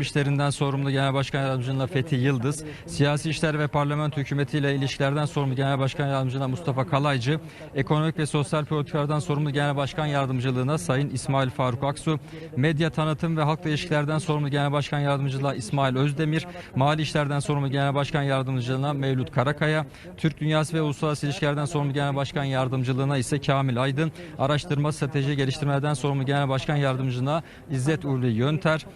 İşlerinden sorumlu Genel Başkan Yardımcılığı Fethi Yıldız, Siyasi İşler ve Parlamento Hükümetiyle ilişkilerden sorumlu Genel Başkan Yardımcılığı Mustafa Kalaycı, Ekonomik ve Sosyal Politikalardan sorumlu Genel Başkan Yardımcılığına Sayın İsmail Faruk Aksu, Medya Tanıtım ve Halkla İlişkilerden sorumlu Genel Başkan Yardımcılığı İsmail Özdemir, Mali İşlerden sorumlu Genel Başkan Yardımcılığına Mevlüt Karakaya, Türk Dünyası ve Uluslararası İlişkilerden sorumlu Genel Başkan Yardımcılığına ise Kamil Aydın, Araştırma Strateji Geliştirmelerden sorumlu Genel Başkan Yardımcılığına İzzet Ulvi Yönter,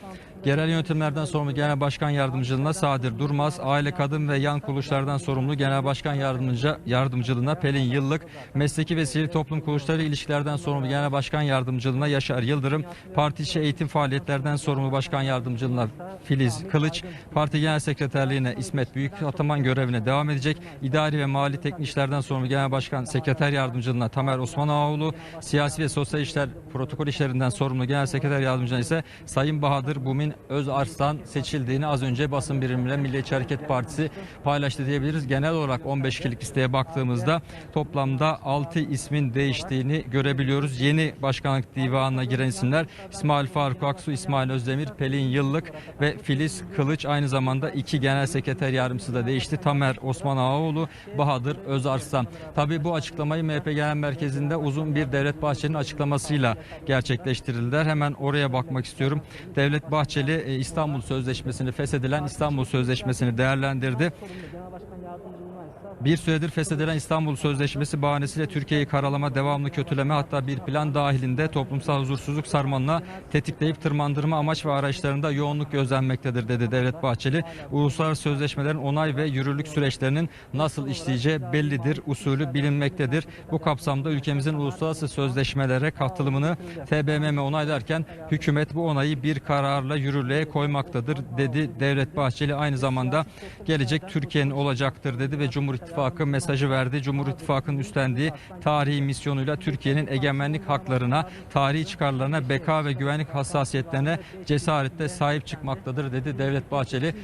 Genel yönetimlerden sorumlu Genel Başkan Yardımcılığına Sadir Durmaz, Aile Kadın ve Yan Kuruluşlardan sorumlu Genel Başkan Yardımcı, Yardımcılığına Pelin Yıllık, Mesleki ve Sivil Toplum Kuruluşları ilişkilerden sorumlu Genel Başkan Yardımcılığına Yaşar Yıldırım, Parti içi eğitim faaliyetlerden sorumlu Başkan Yardımcılığına Filiz Kılıç, Parti Genel Sekreterliğine İsmet Büyük Ataman görevine devam edecek. İdari ve Mali Teknik İşlerden sorumlu Genel Başkan Sekreter Yardımcılığına Tamer Osman Ağoğlu, Siyasi ve Sosyal İşler Protokol İşlerinden sorumlu Genel Sekreter Yardımcılığına ise Sayın Bahadır Bumin Özarslan seçildiğini az önce basın birimine Milliyetçi Hareket Partisi paylaştı diyebiliriz. Genel olarak 15 kişilik listeye baktığımızda toplamda 6 ismin değiştiğini görebiliyoruz. Yeni başkanlık divanına giren isimler İsmail Faruk Aksu, İsmail Özdemir, Pelin Yıllık ve Filiz Kılıç. Aynı zamanda iki genel sekreter yardımcısı da değişti. Tamer Osman Ağaoğlu, Bahadır Özarslan. Tabii bu açıklamayı MHP Genel Merkezi'nde uzun bir Devlet Bahçeli'nin açıklamasıyla gerçekleştirildiler. Hemen oraya bakmak istiyorum. Devlet Bahçeli e, İstanbul Sözleşmesi'ni feshedilen İstanbul Sözleşmesi'ni değerlendirdi. Bir süredir feshedilen İstanbul Sözleşmesi bahanesiyle Türkiye'yi karalama, devamlı kötüleme hatta bir plan dahilinde toplumsal huzursuzluk sarmalına tetikleyip tırmandırma amaç ve araçlarında yoğunluk gözlenmektedir dedi Devlet Bahçeli. Uluslararası sözleşmelerin onay ve yürürlük süreçlerinin nasıl işleyeceği bellidir, usulü bilinmektedir. Bu kapsamda ülkemizin uluslararası sözleşmelere katılımını TBMM onaylarken hükümet bu onayı bir kararla yürürlüğe koymaktadır dedi Devlet Bahçeli. Aynı zamanda gelecek Türkiye'nin olacaktır dedi ve Cumhur İttifakı mesajı verdi. Cumhur İttifakı'nın üstlendiği tarihi misyonuyla Türkiye'nin egemenlik haklarına, tarihi çıkarlarına, beka ve güvenlik hassasiyetlerine cesaretle sahip çıkmaktadır dedi Devlet Bahçeli.